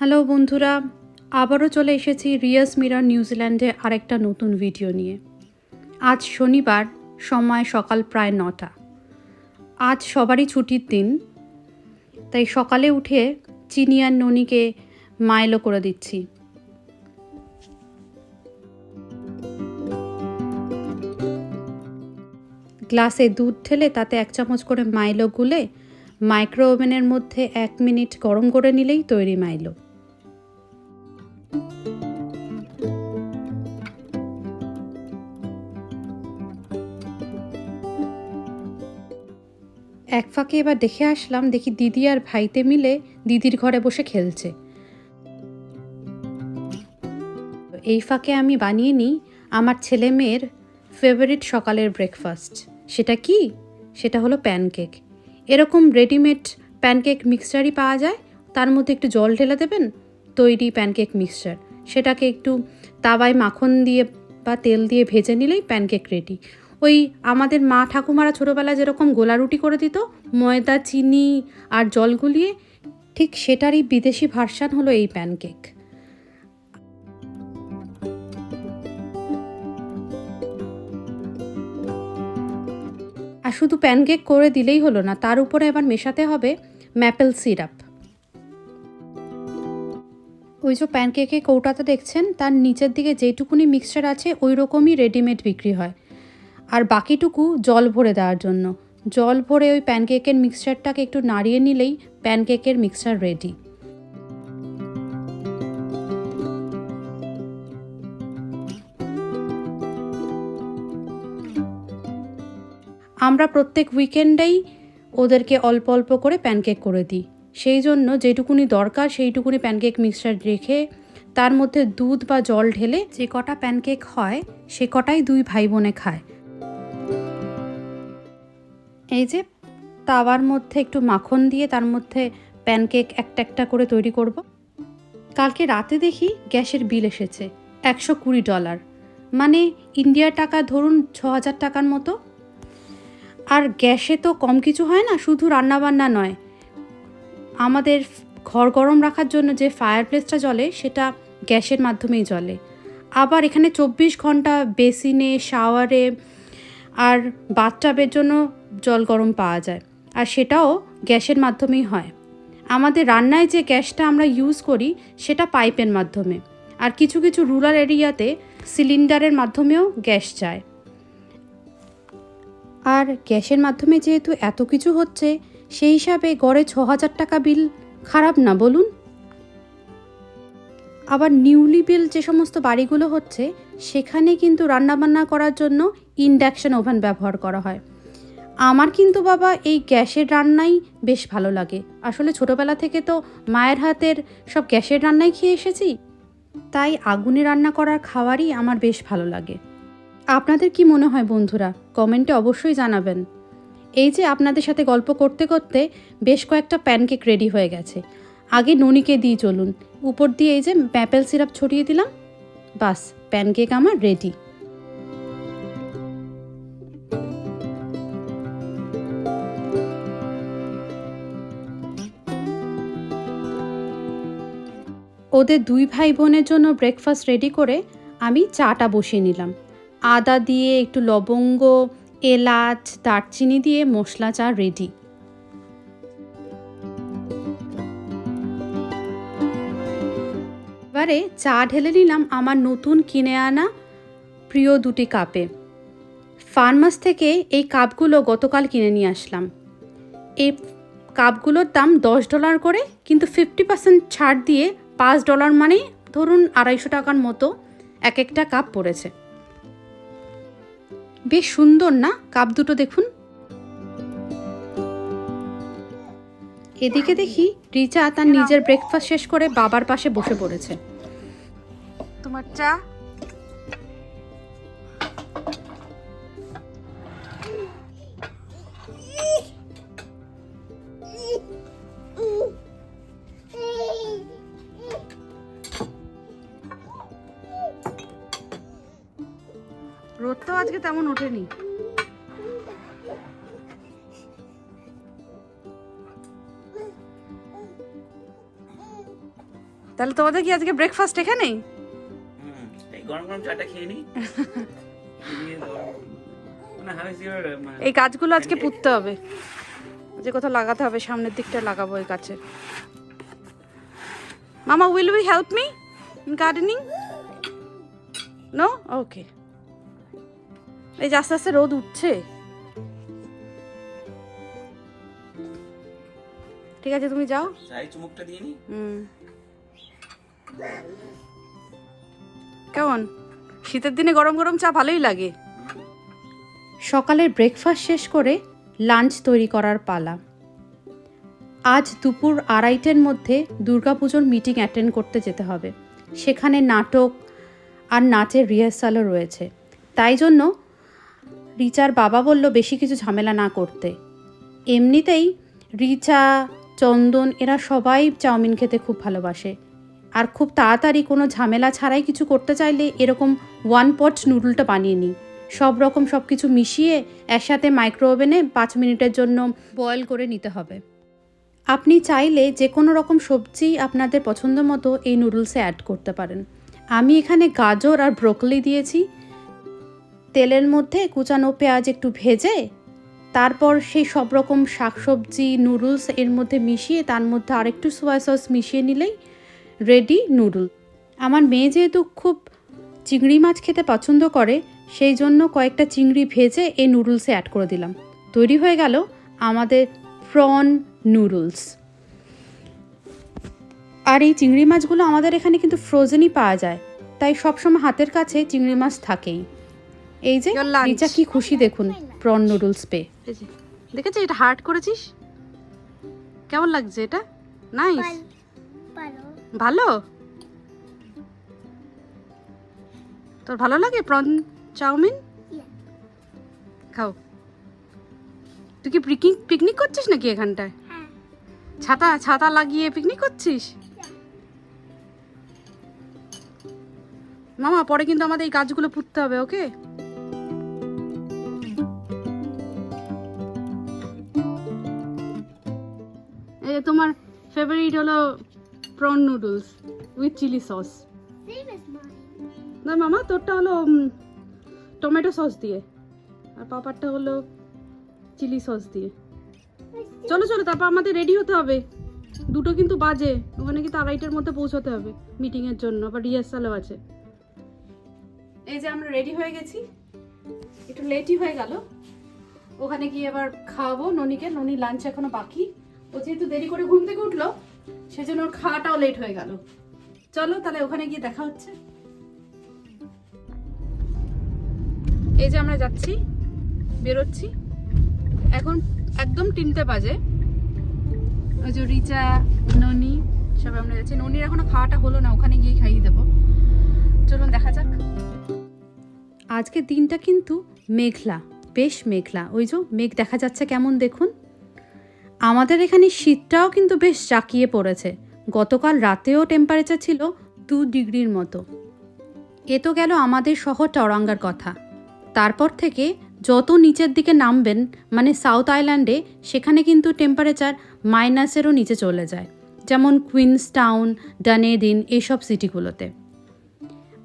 Hello বন্ধুরা, আবারও চলে এসেছি রিয়াস মিরার নিউজিল্যান্ডে আরেকটা নতুন ভিডিও নিয়ে। আজ শনিবার, সময় সকাল প্রায় নটা। আজ সবারই ছুটির দিন, তাই সকালে উঠে চিনি আর ননিকে মাইলো করে দিচ্ছি। গ্লাসে দুধ ঢেলে তাতে এক চামচ করে মাইলো গুলে মাইক্রো ওভেনের মধ্যে এক মিনিট গরম করে নিলেই তৈরি মাইলো। এক ফাঁকে এবার দেখে আসলাম দেখি দিদি আর ভাইতে মিলে দিদির ঘরে বসে খেলছে। এই ফাঁকে আমি বানিয়ে নিই আমার ছেলে মেয়ের ফেভারিট সকালের ব্রেকফাস্ট সেটা কি? সেটা হলো প্যানকেক এরকম রেডিমেড প্যানকেক মিক্সচারই পাওয়া যায়। তার মধ্যে একটু জল ঢেলে দেবেন, তৈরি প্যানকেক মিক্সচার সেটাকে একটু তাওয়ায় মাখন দিয়ে বা তেল দিয়ে ভেজে নিলেই প্যানকেক রেডি ওই আমাদের মা ঠাকুমারা ছোটোবেলায় যেরকম গোলা রুটি করে দিত, ময়দা, চিনি আর জল গুলিয়ে, ঠিক সেটারই বিদেশি ভার্সান হলো এই প্যানকেক। আর শুধু প্যানকেক করে দিলেই হলো না, তার উপরে এবার মেশাতে হবে ম্যাপেল সিরাপ। ওই যে প্যানকেকে কৌটাতে দেখছেন, তার নিচের দিকে যেটুকুনি মিক্সচার আছে ওই রকমই রেডিমেড বিক্রি হয়। আর বাকিটুকু জল ভরে দেওয়ার জন্য। জল ভরে ওই প্যানকেকের মিক্সচারটাকে একটু নাড়িয়ে নিলেই প্যানকেকের মিক্সচার রেডি আমরা প্রত্যেক উইকেন্ডেই ওদেরকে অল্প অল্প করে প্যানকেক করে দিই। সেই জন্য যেটুকুনি দরকার সেইটুকুনি প্যানকেক মিক্সচার রেখে তার মধ্যে দুধ বা জল ঢেলে যে কটা প্যানকেক হয় সে কটাই দুই ভাই বোনে খায়। এই যে তাওয়ার মধ্যে একটু মাখন দিয়ে তার মধ্যে প্যানকেক একটা একটা করে তৈরি করব। কালকে রাতে দেখি গ্যাসের বিল এসেছে, একশো কুড়ি ডলার। মানে ইন্ডিয়ার টাকা ধরুন ছ হাজার টাকার মতো। আর গ্যাসে তো কম কিছু হয় না, শুধু রান্নাবান্না নয়। আমাদের ঘর গরম রাখার জন্য যে ফায়ার প্লেসটা জ্বলে, সেটা গ্যাসের মাধ্যমেই জ্বলে। আবার এখানে চব্বিশ ঘণ্টা বেসিনে শাওয়ারে আর বাথটাবের জন্য জল গরম পাওয়া যায়। আর সেটাও গ্যাসের মাধ্যমেই হয়। আমাদের রান্নায় যে গ্যাসটা আমরা ইউজ করি, সেটা পাইপের মাধ্যমে। আর কিছু কিছু রুরাল এরিয়াতে সিলিন্ডারের মাধ্যমেও গ্যাস যায়। আর গ্যাসের মাধ্যমে যেহেতু এত কিছু হচ্ছে, সেই হিসাবে গড়ে ছ হাজার টাকা বিল খারাপ না, বলুন? আবার নিউলি বিল যে সমস্ত বাড়িগুলো হচ্ছে, সেখানে কিন্তু রান্নাবান্না করার জন্য ইন্ডাকশন ওভেন ব্যবহার করা হয়। আমার কিন্তু বাবা এই গ্যাসের রান্নাই বেশ ভালো লাগে। আসলে ছোটোবেলা থেকে তো মায়ের হাতের সব গ্যাসের রান্নাই খেয়ে এসেছি। তাই আগুনে রান্না করার খাবারই আমার বেশ ভালো লাগে। আপনাদের কি মনে হয় বন্ধুরা? কমেন্টে অবশ্যই জানাবেন। এই যে আপনাদের সাথে গল্প করতে করতে বেশ কয়েকটা প্যানকেক রেডি হয়ে গেছে। আগে ননিকে দিয়ে চলুন। উপর দিয়ে এই যে ম্যাপেল সিরাপ ছড়িয়ে দিলাম। বাস, প্যানকেক আমার রেডি। ওদের দুই ভাই বোনের জন্য ব্রেকফাস্ট রেডি করে আমি চাটা বসিয়ে নিলাম। আদা দিয়ে একটু লবঙ্গ, এলাচ, দারচিনি দিয়ে মশলা চা রেডি এবারে চা ঢেলে নিলাম আমার নতুন কিনে আনা প্রিয় দুটি কাপে। ফার্মাস থেকে এই কাপগুলো গতকাল কিনে নিয়ে আসলাম। এই কাপগুলোর দাম দশ ডলার করে, কিন্তু ফিফটি পার্সেন্ট ছাড় দিয়ে পাঁচ ডলার মানে ধরুন আড়াইশো টাকার মতো এক একটা কাপ পড়েছে। বেশ সুন্দর না কাপ দুটো দেখুন। এদিকে দেখি রিচা তার নিজের ব্রেকফাস্ট শেষ করে বাবার পাশে বসে পড়েছে। তোমার চা? আজকে তেমন ওঠেনি। তাহলে তোমাদের কি আজকে ব্রেকফাস্ট এখানেই হুম, এই গরম গরম চাটা খেয়ে নি খেয়ে গরম- মানে how is your, মানে, এই গাছগুলো আজকে পুঁততে হবে। যে কোথাও লাগাতে হবে সামনের দিকটা লাগাবো এই গাছে মামা will we help me in gardening no okay এই যে আস্তে আস্তে রোদ উঠছে। ঠিক আছে তুমি যাও। চাই চুমুকটা দিয়ে নি। হুম। কেমন? শীতের দিনে গরম গরম চা ভালোই লাগে। সকালের ব্রেকফাস্ট শেষ করে লাঞ্চ তৈরি করার পালা। আজ দুপুর আড়াইটের মধ্যে দুর্গাপুজোর মিটিং অ্যাটেন্ড করতে যেতে হবে। সেখানে নাটক আর নাচের রিহার্সালও রয়েছে। তাই জন্য রিচার বাবা বলল, বেশি কিছু ঝামেলা না করতে। এমনিতেই রিচা, চন্দন, এরা সবাই চাউমিন খেতে খুব ভালোবাসে। আর খুব তাড়াতাড়ি কোনো ঝামেলা ছাড়াই কিছু করতে চাইলে এরকম ওয়ান পট নুডলটা বানিয়ে নিই। সব রকম সব কিছু মিশিয়ে একসাথে মাইক্রো ওভেনে পাঁচ মিনিটের জন্য বয়েল করে নিতে হবে। আপনি চাইলে যে কোনো রকম সবজি আপনাদের পছন্দ মতো এই নুডলসে অ্যাড করতে পারেন। আমি এখানে গাজর আর ব্রোকলি দিয়েছি। তেলের মধ্যে কুচানো পেঁয়াজ একটু ভেজে, তারপর সেই সব রকম শাকসবজি নুডলস এর মধ্যে মিশিয়ে, তার মধ্যে আরেকটু সোয়া সস মিশিয়ে নিলেই রেডি নুডল আমার মেয়ে যেহেতু খুব চিংড়ি মাছ খেতে পছন্দ করে, সেই জন্য কয়েকটা চিংড়ি ভেজে এই নুডলসে অ্যাড করে দিলাম। তৈরি হয়ে গেল আমাদের প্রন নুডলস আর এই চিংড়ি মাছগুলো আমাদের এখানে কিন্তু ফ্রোজেনই পাওয়া যায়, তাই সবসময় হাতের কাছে চিংড়ি মাছ থাকেই। এই যে. রিচা কি খুশি দেখুন প্রন নুডলস যে দেখেছিস এটা হার্ট করেছিস? কেমন লাগছে এটা? নাইস ভালো তোর ভালো লাগে প্রন চাউমিন খাও। তুই কি পিকনিক পিকনিক করছিস নাকি এখানটায়? ছাতা ছাতা লাগিয়ে পিকনিক করছিস? মামা পরে কিন্তু আমাদের এই গাছগুলো পুঁততে হবে ওকে ফেভারিট হলো prawn noodles with chilli sauce না মামা তোরটা হলো টমেটো সস দিয়ে আর পাপারটা হলো চিলি সস দিয়ে। চলো চলো তারপর আমাদের রেডি হতে হবে। দুটো কিন্তু বাজে ওখানে কিন্তু আড়াইটার মধ্যে পৌঁছাতে হবে মিটিংয়ের জন্য আবার রিহার্সালও আছে। এই যে আমরা রেডি হয়ে গেছি। একটু লেটই হয়ে গেল। ওখানে গিয়ে এবার খাওয়াবো ননিকে। ননি লাঞ্চ এখনও বাকি। ও যেহেতু দেরি করে ঘুম থেকে উঠল সেজন্য ওর খাওয়াটাও লেট হয়ে গেল। চলো তাহলে ওখানে গিয়ে দেখা হচ্ছে। এই যে আমরা যাচ্ছি, বেরোচ্ছি। এখন একদম তিনটে বাজে। ওই যে রিচা, ননি সব আমরা যাচ্ছি। ননির এখনও খাওয়াটা হলো না, ওখানে গিয়ে খাইয়ে দেবো। চলুন দেখা যাক। আজকের দিনটা কিন্তু মেঘলা, বেশ মেঘলা। ওই যে মেঘ দেখা যাচ্ছে কেমন দেখুন? আমাদের এখানে শীতটাও কিন্তু বেশ জাঁকিয়ে পড়েছে। গতকাল রাতেও টেম্পারেচার ছিল দু ডিগ্রির মতো। এ তো গেল আমাদের শহর চৌরাঙ্গার কথা। তারপর থেকে যত নিচের দিকে নামবেন মানে সাউথ আইল্যান্ডে সেখানে কিন্তু টেম্পারেচার মাইনাসেরও নিচে চলে যায়। যেমন কুইন্স টাউন ডানেদিন এইসব সিটিগুলোতে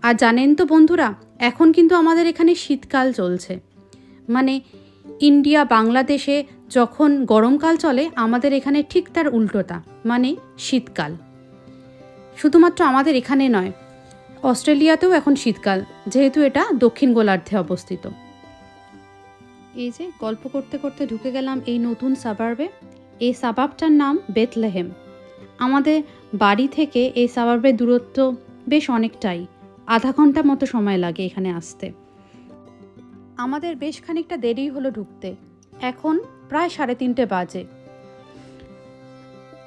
আর জানেন তো বন্ধুরা, এখন কিন্তু আমাদের এখানে শীতকাল চলছে। মানে ইন্ডিয়া বাংলাদেশে যখন গরমকাল চলে, আমাদের এখানে ঠিক তার উল্টোটা মানে শীতকাল। শুধুমাত্র আমাদের এখানে নয়, অস্ট্রেলিয়াতেও এখন শীতকাল, যেহেতু এটা দক্ষিণ গোলার্ধে অবস্থিত। এই যে গল্প করতে করতে ঢুকে গেলাম এই নতুন সাবার্বে এই সাবাবটার নাম বেতলেহেম আমাদের বাড়ি থেকে এই সাবার্বের দূরত্ব বেশ অনেকটাই, আধা ঘণ্টা মতো সময় লাগে এখানে আসতে। আমাদের বেশ খানিকটা দেরি হলো ঢুকতে। এখন প্রায় সাড়ে তিনটে বাজে।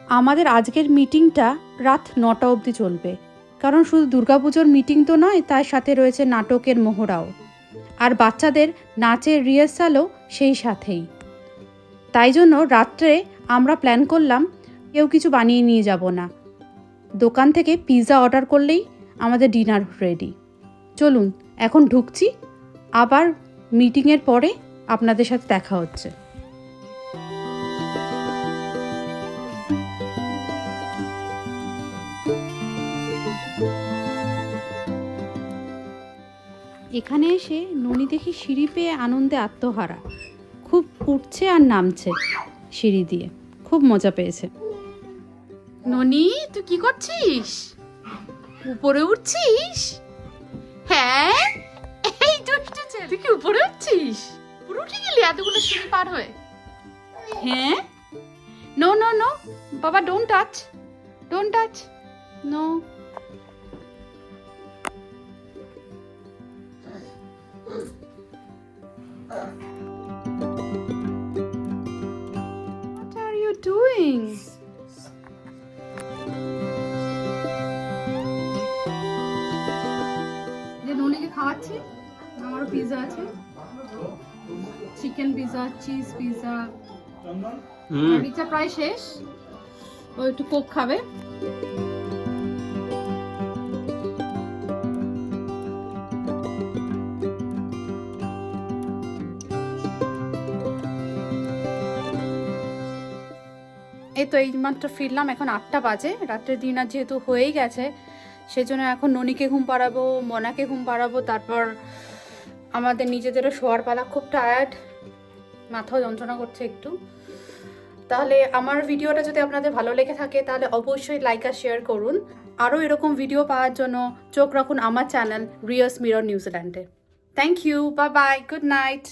আমাদের আজকের মিটিংটা রাত নটা অবধি চলবে। কারণ শুধু দুর্গাপুজোর মিটিং তো নয়, তার সাথে রয়েছে নাটকের মোহরাও। আর বাচ্চাদের নাচের রিহার্সালও সেই সাথেই। তাই জন্য রাত্রে আমরা প্ল্যান করলাম, কেউ কিছু বানিয়ে নিয়ে যাব না। দোকান থেকে পিৎজা অর্ডার করলেই আমাদের ডিনার রেডি চলুন, এখন ঢুকছি। আবার মিটিংয়ের পরে আপনাদের সাথে দেখা হচ্ছে। এখানে এসে ননি দেখি সিঁড়ি পেয়ে আনন্দে আত্মহারা। খুব উঠছে আর নামছে সিঁড়ি দিয়ে। খুব মজা পেয়েছে। ননি, তুই কি করছিস? উপরে উঠছিস? হ্যাঁ? এই দুষ্টু ছেলে। তুই কি উপরে উঠছিস? উপরে উঠে গেলি এতগুলো সিঁড়ি পার হয়ে? হ্যাঁ? নো নো নো বাবা don't touch don't touch no pizza cheese pizza hmm প্রায় শেষ। ও একটু কোক খাবে। এই তো এইমাত্র ফিরলাম এখন আটটা বাজে। রাত্রের দিন আর যেহেতু হয়েই গেছে সেজন্য এখন ননিকে ঘুম পাড়াবো মনাকে ঘুম পাড়াবো তারপর আমাদের নিজেদেরও শোয়ার পালা। খুব টায়ার্ড মাথাও যন্ত্রণা করছে একটু। তাহলে আমার ভিডিওটা যদি আপনাদের ভালো লেগে থাকে, তাহলে অবশ্যই লাইক আর শেয়ার করুন। আরও এরকম ভিডিও পাওয়ার জন্য চোখ রাখুন আমার চ্যানেল রিয়াস মিরর নিউজিল্যান্ডে থ্যাংক ইউ বা বাই গুড নাইট